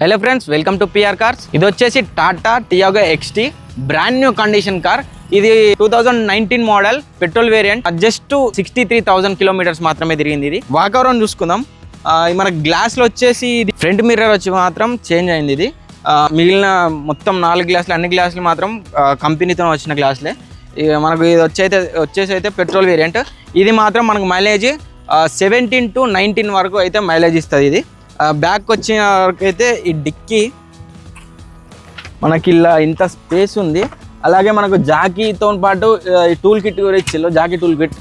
Hello friends welcome to PR cars ఇది వచ్చేసి Tata Tiago XT brand new condition car ఇది two thousand nineteen model petrol variant just sixty three thousand kilometres మాత్రమే తిరిగింది ఇది. వాకవరం చూసుకుందాం. ఇది మన గ్లాస్లో వచ్చేసి ఇది ఫ్రంట్ మిర్రర్ వచ్చి మాత్రం చేంజ్ అయింది ఇది. మిగిలిన మొత్తం నాలుగు గ్లాసులు అన్ని గ్లాసులు మాత్రం కంపెనీతో వచ్చిన గ్లాసులే మనకు ఇది వచ్చైతే వచ్చేసి అయితే పెట్రోల్ వేరియంట్ ఇది మాత్రం మనకు మైలేజ్ సెవెంటీన్ టు నైన్టీన్ వరకు అయితే మైలేజ్ ఇస్తుంది ఇది. బ్యాక్ వచ్చిన వరకు అయితే ఈ డిక్కీ మనకి ఇలా ఇంత స్పేస్ ఉంది. అలాగే మనకు జాకీతో పాటు ఈ టూల్ కిట్ కూడా ఇచ్చిల్లు జాకీ టూల్ కిట్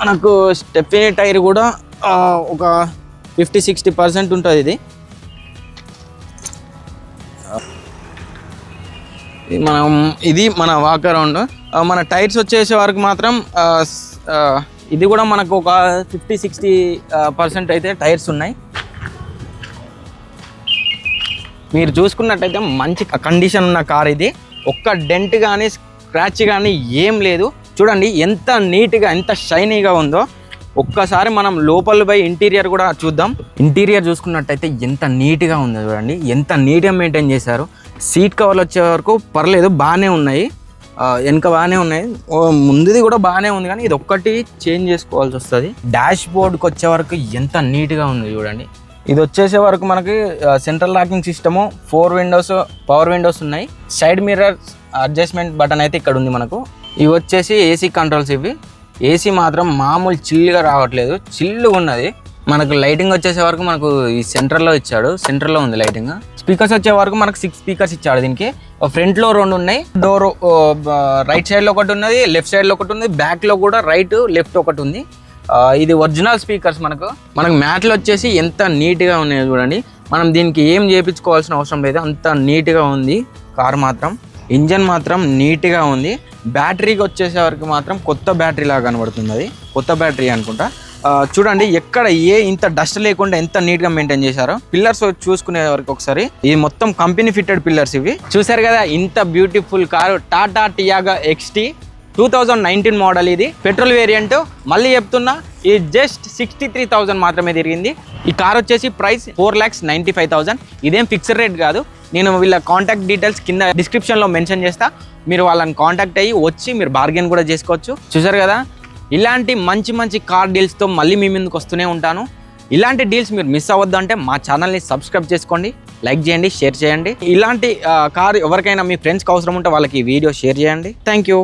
మనకు స్టెఫినీ టైర్ కూడా ఒక ఫిఫ్టీ సిక్స్టీ పర్సెంట్ ఉంటుంది ఇది. మనం ఇది మన వాక్ అరౌండ్ మన టైర్స్ వచ్చేసే వరకు మాత్రం ఇది కూడా మనకు ఒక ఫిఫ్టీ సిక్స్టీ పర్సెంట్ అయితే టైర్స్ ఉన్నాయి. మీరు చూసుకున్నట్టయితే మంచి కండిషన్ ఉన్న కార్ ఇది. ఒక్క డెంట్ కానీ స్క్రాచ్ కానీ ఏం లేదు. చూడండి ఎంత నీట్గా ఎంత షైనీగా ఉందో. ఒక్కసారి మనం లోపల పోయి ఇంటీరియర్ కూడా చూద్దాం. ఇంటీరియర్ చూసుకున్నట్టయితే ఎంత నీట్గా ఉందో చూడండి. ఎంత నీట్గా మెయింటైన్ చేశారు. సీట్ కవర్లు వచ్చే వరకు పర్లేదు బాగానే ఉన్నాయి. వెనక బాగానే ఉన్నాయి. ముందుది కూడా బాగానే ఉంది కానీ ఇది ఒక్కటి చేంజ్ చేసుకోవాల్సి వస్తుంది. డాష్ బోర్డ్కి వచ్చే వరకు ఎంత నీట్గా ఉంది చూడండి. ఇది వచ్చేసే వరకు మనకి central locking system four windows power windows ఉన్నాయి. సైడ్ మిర్రర్ అడ్జస్ట్మెంట్ బటన్ అయితే ఇక్కడ ఉంది మనకు. ఇవి వచ్చేసి ఏసీ కంట్రోల్స్ ఇవి. ఏసీ మాత్రం మామూలు చిల్లుగా రావట్లేదు. చిల్లుగా ఉన్నది. మనకు లైటింగ్ వచ్చేసే వరకు మనకు ఈ సెంటర్లో ఇచ్చాడు. సెంటర్లో ఉంది లైటింగ్ స్పీకర్స్ వచ్చే వరకు మనకు సిక్స్ స్పీకర్స్ ఇచ్చాడు దీనికి. ఫ్రంట్లో రెండు ఉన్నాయి. డోర్ రైట్ సైడ్లో ఒకటి ఉన్నది లెఫ్ట్ సైడ్లో ఒకటి ఉంది. బ్యాక్లో కూడా రైట్ లెఫ్ట్ ఒకటి ఉంది. ఇది ఒరిజినల్ స్పీకర్స్ మనకు. మనకు మ్యాట్లు వచ్చేసి ఎంత నీట్గా ఉన్నాయో చూడండి. మనం దీనికి ఏం చేయించుకోవాల్సిన అవసరం లేదు. అంత నీట్గా ఉంది. కార్ మాత్రం. ఇంజన్ మాత్రం నీట్గా ఉంది. బ్యాటరీకి వచ్చేసే వరకు మాత్రం కొత్త బ్యాటరీ లాగా కనబడుతుంది అది కొత్త బ్యాటరీ అనుకుంటా. చూడండి ఎక్కడ ఏ ఇంత డస్ట్ లేకుండా ఎంత నీట్గా మెయింటైన్ చేశారో. పిల్లర్స్ చూసుకునే వరకు ఒకసారి. ఇది మొత్తం కంపెనీ ఫిట్టెడ్ పిల్లర్స్ ఇవి. చూసారు కదా ఇంత beautiful car. Tata Tiago XT two thousand nineteen model ఇది. Petrol variant. మళ్ళీ చెప్తున్నా ఇది జస్ట్ సిక్స్టీ త్రీ థౌజండ్ మాత్రమే తిరిగింది. ఈ కార్ వచ్చేసి price four lakhs ninety five thousand. ఇదేం ఫిక్స్డ్ రేట్ కాదు. నేను వీళ్ళ కాంటాక్ట్ డీటెయిల్స్ కింద డిస్క్రిప్షన్లో మెన్షన్ చేస్తా. మీరు వాళ్ళని కాంటాక్ట్ అయ్యి వచ్చి మీరు బార్గెన్ కూడా చేసుకోవచ్చు. చూసారు కదా? ఇలాంటి మంచి మంచి కార్ డీల్స్తో మళ్ళీ మీ ముందుకు వస్తూనే ఉంటాను. ఇలాంటి డీల్స్ మీరు మిస్ అవ్వద్దు అంటే మా ఛానల్ని సబ్స్క్రైబ్ చేసుకోండి లైక్ చేయండి షేర్ చేయండి. ఇలాంటి కార్ ఎవరికైనా మీ ఫ్రెండ్స్కి అవసరం ఉంటే వాళ్ళకి ఈ వీడియో షేర్ చేయండి. Thank you.